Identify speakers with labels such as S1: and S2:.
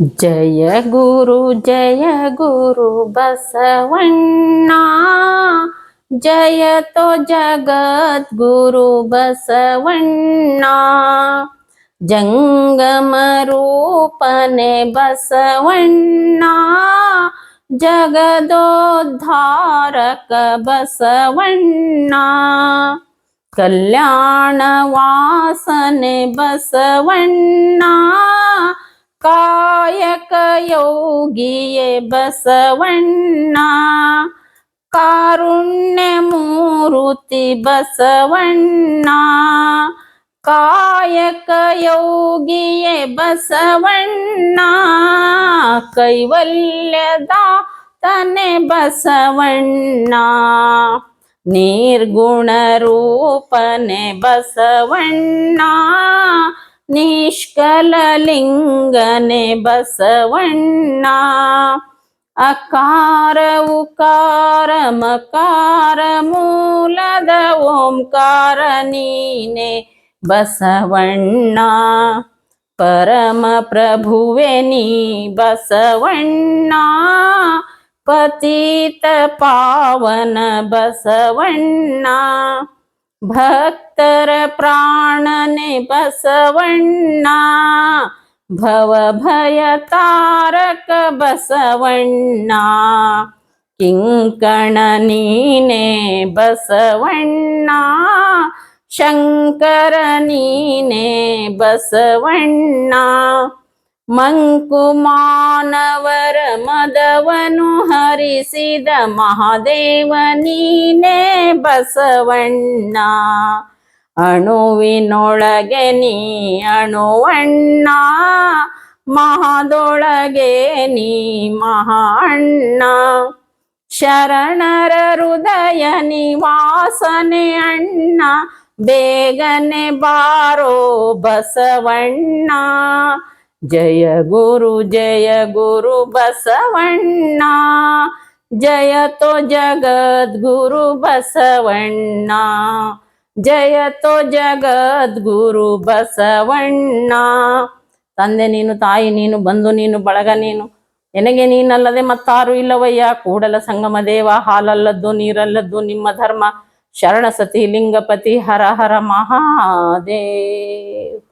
S1: जय गुरु जय गुरु बसवण्णा जय जगद्गुरु बसवण्णा जङ्गमरूपने बसवण्णा जगदोद्धारक बसवण्णा कल्याणवासने बसवण्णा ಯೋಗಿಯೇ ಬಸವಣ್ಣ ಕಾರುಣ್ಯ ಮೂರುತಿ ಬಸವಣ್ಣ ಕಾಯಕ ಯೋಗಿಯೇ ಬಸವಣ್ಣ ಕೈವಲ್ಯದ ತನೆ ಬಸವಣ್ಣ ನಿರ್ಗುಣ ರೂಪನೆ ಬಸವಣ್ಣ ನಿಷ್ಕಲಲಿಂಗನೆ ಬಸವಣ್ಣ. ಅಕಾರ ಉಕಾರ ಮಕಾರ ಮೂಲದ ಓಂಕಾರ ನೀನೆ ಬಸವಣ್ಣ. ಪರಮ ಪ್ರಭುವೆ ನೀ ಬಸವಣ್ಣ. ಪತಿತ ಪಾವನ ಬಸವಣ್ಣ. ಭಕ್ತರ ಪ್ರಾಣನೆ ಬಸವಣ್ಣ ಭವ ಭಯ ತಾರಕ ಬಸವಣ್ಣ ಕಿಂಕಣ ನೀನೆ ಬಸವಣ್ಣ ಶಂಕರ ನೀನೆ ಬಸವಣ್ಣ ಮಂಕು ಮಾನವರ ಮದವನು ಹರಿಸಿದ ಮಹಾದೇವ ನೀನೇ ಬಸವಣ್ಣ, ಅಣುವಿನೊಳಗೆ ನೀ ಅಣುವಣ್ಣ, ಮಹಾದೊಳಗೆ ನೀ ಮಹಾಣ್ಣ. ಶರಣರ ಹೃದಯ ನಿವಾಸನೆ ಅಣ್ಣ, ಬೇಗನೆ ಬಾರೋ ಬಸವಣ್ಣ. ಜಯ ಗುರು ಜಯ ಗುರು ಬಸವಣ್ಣ. ಜಯತೋ ಜಗದ್ಗುರು ಬಸವಣ್ಣ. ಜಯತೋ ಜಗದ್ಗುರು ಬಸವಣ್ಣ. ತಂದೆ ನೀನು, ತಾಯಿ ನೀನು, ಬಂಧು ನೀನು, ಬಳಗ ನೀನು, ನನಗೆ ನೀನಲ್ಲದೆ ಮತ್ತಾರು ಇಲ್ಲವಯ್ಯ? ಕೂಡಲ ಸಂಗಮ ದೇವ, ಹಾಲಲ್ಲದ್ದು, ನೀರಲ್ಲದ್ದು, ನಿಮ್ಮ ಧರ್ಮ, ಶರಣ ಸತಿ, ಲಿಂಗಪತಿ, ಹರ ಹರ ಮಹಾದೇವ್.